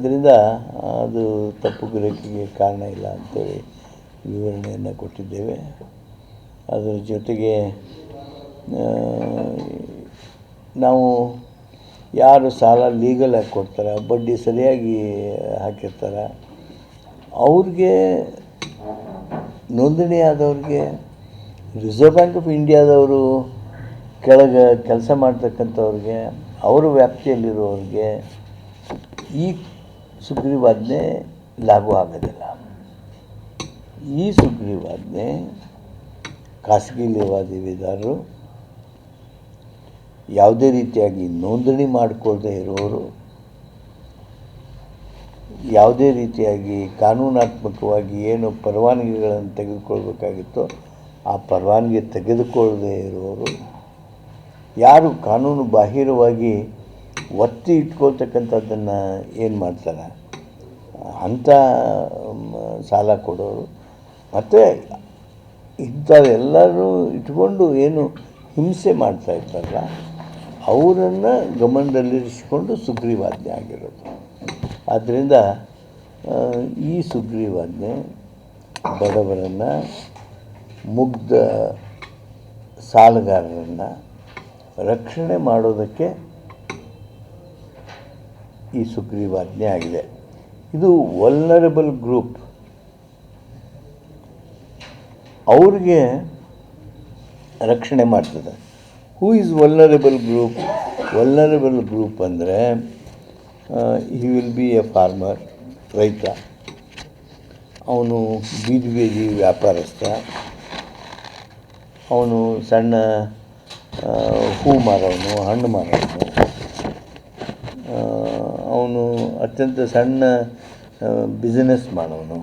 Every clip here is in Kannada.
ಅದರಿಂದ ಅದು ತಪ್ಪು ಗ್ರಹಿಕೆಗೆ ಕಾರಣ ಇಲ್ಲ ಅಂತೇಳಿ ವಿವರಣೆಯನ್ನು ಕೊಟ್ಟಿದ್ದೇವೆ. ಅದರ ಜೊತೆಗೆ ನಾವು ಯಾರು ಸಾಲ ಲೀಗಲಾಗಿ ಕೊಡ್ತಾರೆ, ಬಡ್ಡಿ ಸರಿಯಾಗಿ ಹಾಕಿರ್ತಾರೆ, ಅವ್ರಿಗೆ ನೋಂದಣಿ ಆದವ್ರಿಗೆ ರಿಸರ್ವ್ ಬ್ಯಾಂಕ್ ಆಫ್ ಇಂಡಿಯಾದವರು ಕೆಳಗೆ ಕೆಲಸ ಮಾಡ್ತಕ್ಕಂಥವ್ರಿಗೆ, ಅವರ ವ್ಯಾಪ್ತಿಯಲ್ಲಿರೋರಿಗೆ ಈ ಸುಗ್ರೀವಾಜ್ಞೆ ಲಾಗು ಆಗೋದಿಲ್ಲ. ಈ ಸುಗ್ರೀವಾಜ್ಞೆ ಖಾಸಗಿ ಲೇವಾದೇವಿದಾರರು ಯಾವುದೇ ರೀತಿಯಾಗಿ ನೋಂದಣಿ ಮಾಡಿಕೊಳ್ಳದೆ ಇರೋರು, ಯಾವುದೇ ರೀತಿಯಾಗಿ ಕಾನೂನಾತ್ಮಕವಾಗಿ ಏನು ಪರವಾನಗಿಗಳನ್ನು ತೆಗೆದುಕೊಳ್ಬೇಕಾಗಿತ್ತೋ ಆ ಪರವಾನಗಿ ತೆಗೆದುಕೊಳ್ಳದೆ ಇರೋರು, ಯಾರು ಕಾನೂನು ಬಾಹಿರವಾಗಿ ಒತ್ತಿ ಇಟ್ಕೊಳ್ತಕ್ಕಂಥದ್ದನ್ನು ಏನು ಮಾಡ್ತಾರೆ? ಅಂಥ ಸಾಲ ಕೊಡೋರು. ಮತ್ತು ಇಂಥವೆಲ್ಲರೂ ಇಟ್ಕೊಂಡು ಏನು ಹಿಂಸೆ ಮಾಡ್ತಾ ಇರ್ತಾರಲ್ಲ ಅವರನ್ನು ಗಮನದಲ್ಲಿರಿಸಿಕೊಂಡು ಸುಗ್ರೀವಾಜ್ಞೆ ಆಗಿರೋದು. ಆದ್ದರಿಂದ ಈ ಸುಗ್ರೀವಾಜ್ಞೆ ಬಡವರನ್ನು, ಮುಗ್ಧ ಸಾಲಗಾರರನ್ನು ರಕ್ಷಣೆ ಮಾಡೋದಕ್ಕೆ ಈ ಸುಗ್ರೀವಾಜ್ಞೆ ಆಗಿದೆ. ಇದು ವಲ್ನರಬಲ್ ಗ್ರೂಪ್ ಅವ್ರಿಗೆ ರಕ್ಷಣೆ ಮಾಡ್ತದೆ. Who is vulnerable group vulnerable group ಅಂದರೆ he will be a farmer ರೈತ. ಅವನು ಬೀದಿ ಬೀದಿ ವ್ಯಾಪಾರಸ್ಥ. ಅವನು ಸಣ್ಣ ಹೂ ಮಾರೋನು ಹಣ್ಣು ಮಾರೋನು ಅವನು ಅತ್ಯಂತ ಸಣ್ಣ ಬಿಸಿನೆಸ್ ಮಾಡೋನು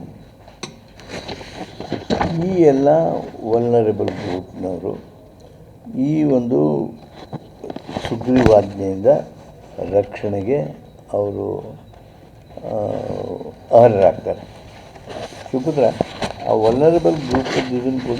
ಈ ಎಲ್ಲ ವಲ್ನರೇಬಲ್ ಗ್ರೂಪ್ನವರು ಈ ಒಂದು ಸುಗ್ರೀವಾಜ್ಞೆಯಿಂದ ರಕ್ಷಣೆಗೆ ಅವರು ಅರ್ಹರಾಗ್ತಾರೆ. ಶಿವಪುತ್ರ, ಆ ವಲ್ನರೇಬಲ್ ಗ್ರೂಪ್ ಇದನ್ನು ಕೂಡ